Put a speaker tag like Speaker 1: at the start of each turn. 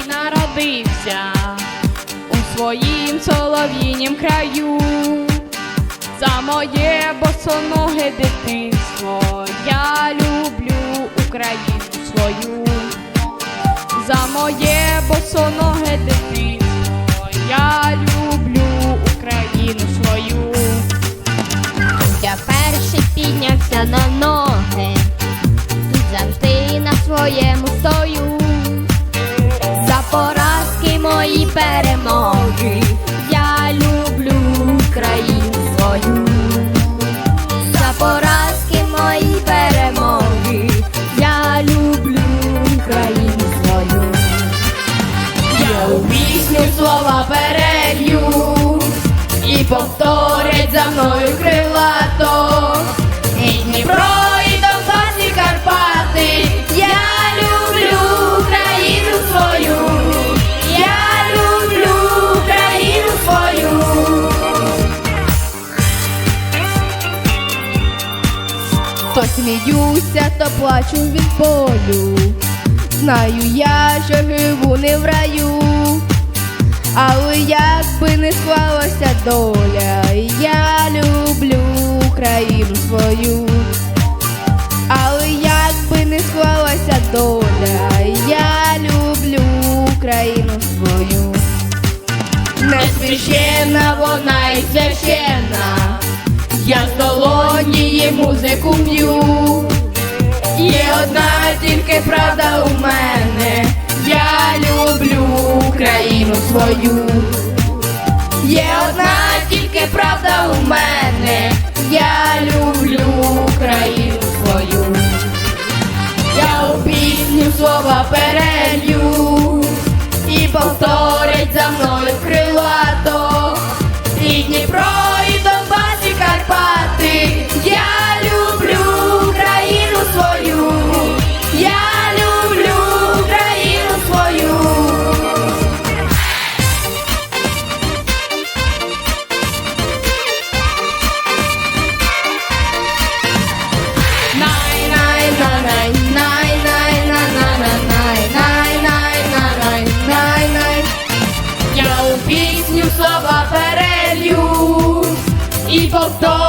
Speaker 1: на
Speaker 2: народився у своїм солов'їнім краю. За моє босоноге дитинство я люблю Україну свою. За моє босоноге дитинство я люблю Україну свою.
Speaker 1: Я перший піднявся на ноги, тут завжди на своєму стою. Поразки перемоги, я люблю Україну свою. За поразки мої перемоги, я люблю Україну свою. Я у пісню слова перелью і повторять за мною
Speaker 2: То сміюся, то плачу від болю. Знаю я, що живу не в раю, але як би не склалася доля, я люблю Україну свою. Але як би не склалася доля, я люблю Україну свою.
Speaker 1: Не священна вона і священна. Я з долоні її музику б'ю. Є одна тільки правда у мене. Я люблю Україну свою. Є одна тільки правда у мене. Я люблю Україну свою. Я у пісню слова перелью і повторять за мною крилато. Я у